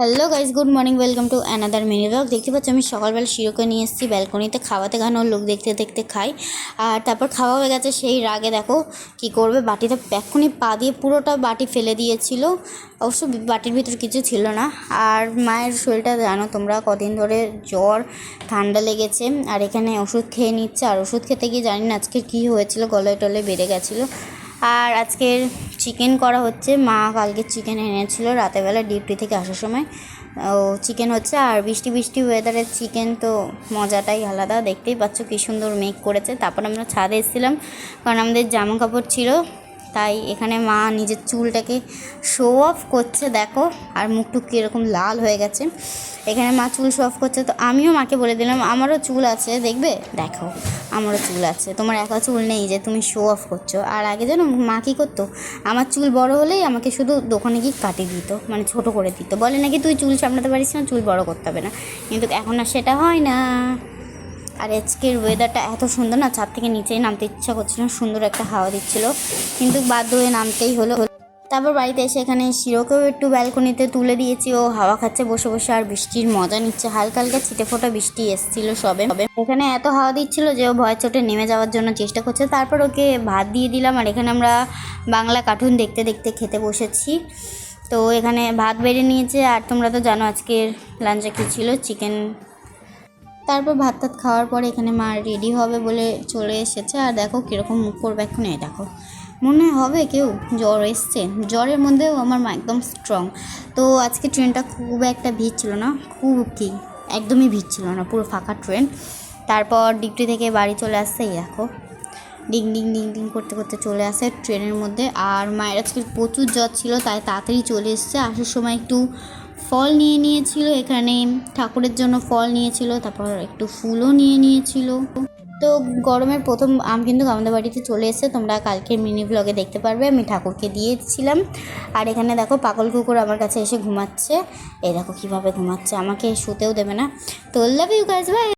Hello guys good morning welcome to another mini blog দেখতে পাচ্ছি, আমি সকালবেলা শিরোকে নিয়ে এসেছি ব্যালকনিতে খাওয়াতে খাওয়ানোর লোক দেখতে দেখতে খাই। আর তারপর খাওয়া হয়ে গেছে, সেই রাগে দেখো কি করবে বাটিতে এক্ষুনি পা দিয়ে পুরোটা বাটি ফেলে দিয়েছিল। অবশ্য বাটির ভিতর কিছু ছিল না। আর মায়ের শরীরটা জানো তোমরা, কদিন ধরে জ্বর, ঠান্ডা লেগেছে। আর এখানে ওষুধ খেয়ে নিচ্ছে। আর ওষুধ খেতে গিয়ে জানি না আজকে কী হয়েছিল, গলায় টলে বেড়ে গেছিল। আর আজকের চিকেন করা হচ্ছে। মা কালকে চিকেন এনেছিল রাতেরবেলা ডিউটি থেকে আসার সময়। ও চিকেন হচ্ছে আর বৃষ্টি বৃষ্টি ওয়েদারে চিকেন তো মজাটাই আলাদা। দেখতেই পাচ্ছ কী সুন্দর মেক করেছে। তারপর আমরা ছাদে এসেছিলাম, কারণ আমাদের জামা কাপড় ছিল। তাই এখানে মা নিজের চুলটাকে শো অফ করছে, দেখো, আর মুখটুক কীরকম লাল হয়ে গেছে। এখানে মা চুল শো অফ করছে, তো আমিও মাকে বলে দিলাম, আমারও চুল আছে, দেখবে? দেখো, আমারও চুল আছে। তোমার একা চুল নেই যে তুমি শো অফ করছ। আর আগে যেন মা কী করতো? আমার চুল বড় হলেই আমাকে শুধু দোকানে গিয়ে কাটিয়ে দিত মানে ছোট করে দিত। বলে নাকি, তুই চুল সামলাতে পারিস না, চুল বড় করতে হবে না। কিন্তু এখন আর সেটা হয় না। আর আজকের ওয়েদারটা এত সুন্দর না, ছাদ থেকে নিচেই নামতে ইচ্ছা করছিল, সুন্দর একটা হাওয়া দিচ্ছিল, কিন্তু বাধ্য হয়ে নামতেই হলো। তারপর বাড়িতে এসে এখানে শিরোকেও একটু ব্যালকনিতে তুলে দিয়েছি, ও হাওয়া খাচ্ছে, বসে বসে আর বৃষ্টির মজা নিচ্ছে। হালকা হালকা ছিটে ফোটা বৃষ্টি এসেছিল সবে। এখানে এত হাওয়া দিচ্ছিল যে ও ভয় চোটে নেমে যাওয়ার জন্য চেষ্টা করছে। তারপর ওকে ভাত দিয়ে দিলাম, আর এখানে আমরা বাংলা কার্টুন দেখতে দেখতে খেতে বসেছি। তো এখানে ভাত বেড়ে নিয়েছে, আর তোমরা তো জানো আজকের লাঞ্চে কী ছিল চিকেন তারপর ভাত টাত খাওয়ার পরে এখানে মা রেডি হবে বলে চলে এসেছে। আর দেখো কীরকম মুখ করবে এখন, এই দেখো। মনে হবে কেউ জ্বর এসছে। জ্বরের মধ্যেও আমার মা একদম স্ট্রং তো আজকে ট্রেনটা খুব একটা ভিড় ছিল না, খুব কি, একদমই ভিড় ছিল না, পুরো ফাঁকা ট্রেন। তারপর ডিউটি থেকে বাড়ি চলে আসছে, এই দেখো। ডিং ডিং ডিং ডিং করতে করতে চলে আসে ট্রেনের মধ্যে। আর মায়ের আজকে প্রচুর জ্বর ছিল, তাই তাড়াতাড়ি চলে এসছে। আসার সময় একটু ফল নিয়ে নিয়েছিল এখানে। ঠাকুরের জন্য ফল নিয়েছিল, তারপর একটু ফুলও নিয়ে নিয়েছিল। তো গরমের প্রথম আম কিন্তু আমাদের বাড়িতে চলে এসে তোমরা কালকের মিনি ব্লগে দেখতে পারবে। আমি ঠাকুরকে দিয়েছিলাম। আর এখানে দেখো পাগল কুকুর আমার কাছে এসে ঘুমাচ্ছে। এই দেখো কীভাবে ঘুমাচ্ছে, আমাকে শুতেও দেবে না। তো লাভ ইউ গাইজ বাই